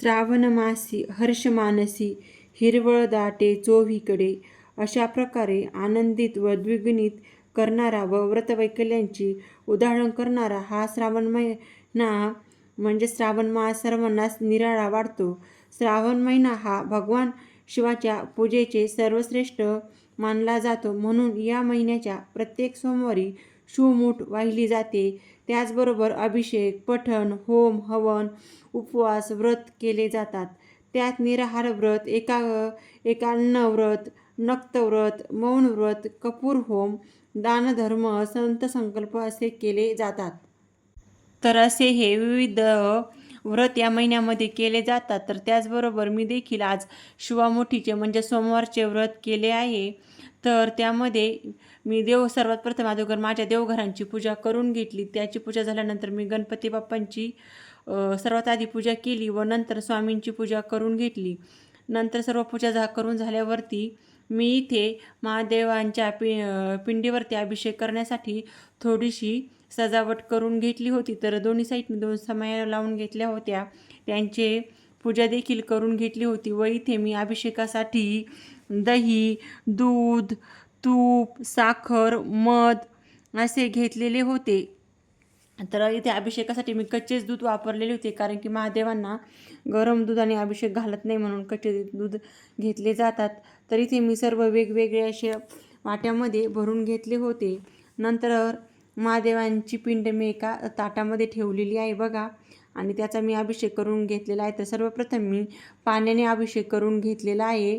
श्रावणमासी हर्षमानसी हिरवळ दाटे चोहीकडे अशा प्रकारे आनंदित व द्विगुणित करणारा व व्रतवैकल्यांची उदाहरण करणारा हा श्रावण महिना म्हणजे श्रावण मास सर्वांनाच निराळा वाढतो श्रावण महिना हा भगवान शिवाच्या पूजेचे सर्वश्रेष्ठ मानला जातो. म्हणून या महिन्याच्या प्रत्येक सोमवारी शिवमूठ वाहिली जाते. त्याचबरोबर अभिषेक पठण होम हवन उपवास व्रत केले जातात. त्यात निराहार व्रत एका एकान्न व्रत नक्तव्रत मौनव्रत कपूर होम दानधर्म संत संकल्प असे केले जातात. तर असे हे विविध व्रत या महिन्यामध्ये केले जातात. तर त्याचबरोबर मी देखील आज शिवामोठीचे म्हणजे सोमवारचे व्रत केले आहे. तर त्यामध्ये मी देव सर्वात प्रथम अगोदर माझ्या देवघरांची पूजा करून घेतली. त्याची पूजा झाल्यानंतर मी गणपती बाप्पांची सर्वात आधी पूजा केली व नंतर स्वामींची पूजा करून घेतली. नंतर सर्व पूजा झा करून झाल्यावरती मी इथे महादेवांच्या पि पिंडीवरती अभिषेक करण्यासाठी थोडीशी सजावट करून घेतली होती तर दोन्ही साईडने दोन समया लावून घेतल्या होत्या. त्यांचे पूजा देखील करून घेतली होती. व इथे मी अभिषेकासाठी दही दूध तूप साखर मध असे घेतलेले होते. तर इथे अभिषेकासाठी मी कच्चेच दूध वापरलेले होते कारण की महादेवांना गरम दुधाने अभिषेक घालत नाही म्हणून कच्चे दूध घेतले जातात. तर इथे मी सर्व वेगवेगळे असे वाट्यामध्ये भरून घेतले होते. नंतर महादेवांची पिंड मी एका ताटामध्ये ठेवलेली आहे बघा. आणि त्याचा मी अभिषेक करून घेतलेला आहे. तर सर्वप्रथम मी पाण्याने अभिषेक करून घेतलेला आहे.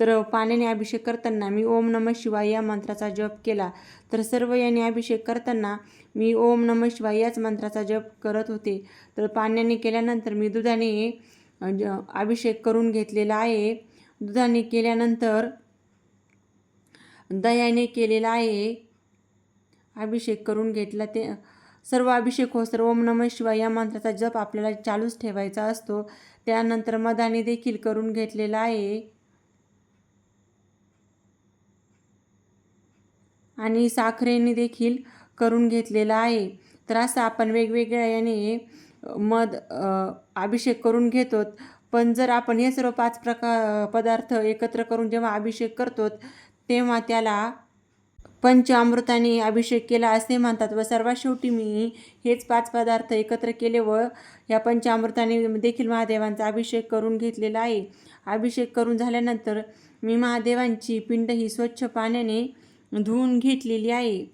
तर पाण्याने अभिषेक करताना मी ओम नम शिवाय या मंत्राचा जप केला. तर सर्व याने अभिषेक करताना मी ओम नम शिवाय याच मंत्राचा जप करत होते. तर पाण्याने केल्यानंतर मी दुधाने ज- अभिषेक करून घेतलेला आहे. दुधाने केल्यानंतर दह्याने केलेला आहे. अभिषेक करून घेतला. ते सर्व अभिषेक हो सर्व ओम नम शिवाय या मंत्राचा जप आपल्याला चालूच ठेवायचा असतो. त्यानंतर मधाने देखील करून घेतलेला आहे. आणि साखरेने देखील करून घेतलेला आहे. तर असं आपण वेगवेगळ्या याने मध अभिषेक करून घेतो. पण जर आपण हे सर्व पाच प्रकार पदार्थ एकत्र करून जेव्हा अभिषेक करतो तेव्हा त्याला पंचामृताने अभिषेक केला असे म्हणतात व सर्वात शेवटी मी हेच पाच पदार्थ एकत्र केले व या पंचामृताने देखील महादेवांचा अभिषेक करून घेतलेला आहे. अभिषेक करून झाल्यानंतर मी महादेवांची पिंड ही स्वच्छ पाण्याने धुवून घेतलेली आहे.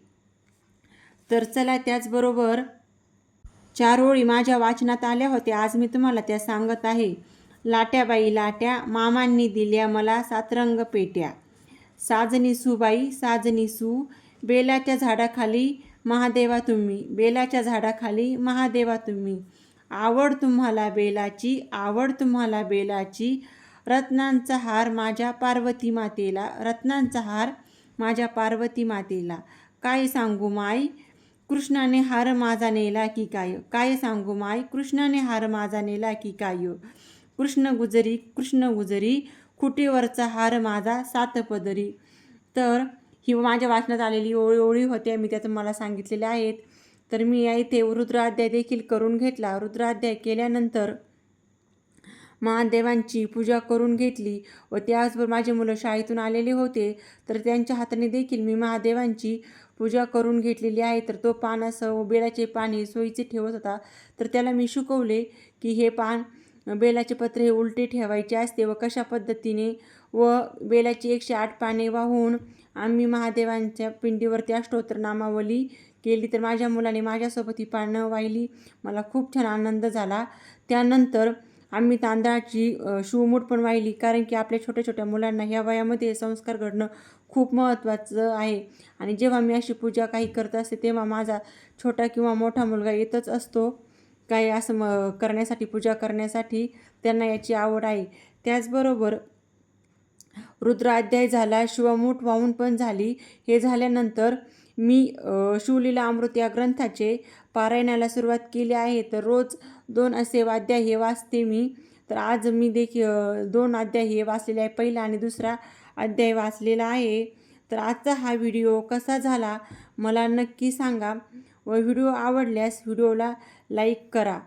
तर चला त्याचबरोबर चार ओळी माझ्या वाचनात आल्या होत्या. आज मी तुम्हाला त्या सांगत आहे. लाट्याबाई लाट्या मामांनी दिल्या मला सातरंग पेट्या. साजनी सुबाई साजनी सू. बेलाच्या झाडाखाली महादेवा तुम्ही. बेलाच्या झाडाखाली महादेवा तुम्ही. आवड तुम्हाला बेलाची आवड तुम्हाला बेलाची. रत्नांचा हार माझ्या पार्वती मातेला रत्नांचा हार माझ्या पार्वती मातेला. काय सांगू माय कृष्णाने हार माझा नेला की काय? काय सांगू माय कृष्णाने हार माझा नेला की काय? कृष्ण गुजरी कृष्ण गुजरी. खुटीवरचा हार माझा सात पदरी तर ही माझ्या वाचनात आलेली ओळी ओळी होत्या मी त्याचं मला सांगितलेल्या आहेत. तर मी या इथे रुद्राध्याय देखील करून घेतला. रुद्राध्याय केल्यानंतर महादेवांची पूजा करून घेतली व त्याचबरोबर माझे मुलं शाळेतून आलेले होते. तर त्यांच्या हाताने देखील मी महादेवांची पूजा करून घेतलेली आहे. तर तो पानासह बेळाचे पाणी सोयीचे ठेवत होता. तर त्याला मी शिकवले की हे पान बेलाचे पत्र हे उलटे ठेवायचे असते व कशा पद्धतीने व बेलाची एकशे आठ पाने वाहून आम्ही महादेवांच्या पिंडीवरती अष्टोत्तर नामावली केली. तर माझ्या मुलाने माझ्यासोबत ही पानं वाहिली. मला खूप छान आनंद झाला. त्यानंतर आम्ही तांदळाची शिवमूठ पण वाहिली. कारण की आपल्या छोट्या छोट्या मुलांना ह्या वयामध्ये संस्कार घडणं खूप महत्त्वाचं आहे. आणि जेव्हा मी अशी पूजा काही करत असते तेव्हा माझा छोटा किंवा मोठा मुलगा येतच असतो. काही असं म करण्यासाठी पूजा करण्यासाठी त्यांना याची आवड आहे. त्याचबरोबर रुद्राध्याय झाला शिवमूठ वाहून पण झाली. हे झाल्यानंतर मी शिवलीला अमृत या ग्रंथाचे पारायणाला सुरुवात केली आहे. तर रोज दोन असे वाद्य हे वाचते मी. तर आज मी देखील दोन अध्याय हे वाचलेले आहे. पहिला आणि दुसरा अध्याय वाचलेला आहे. तर आजचा हा व्हिडिओ कसा झाला मला नक्की सांगा. व व्हिडिओ आवडल्यास व्हिडिओला लाईक करा.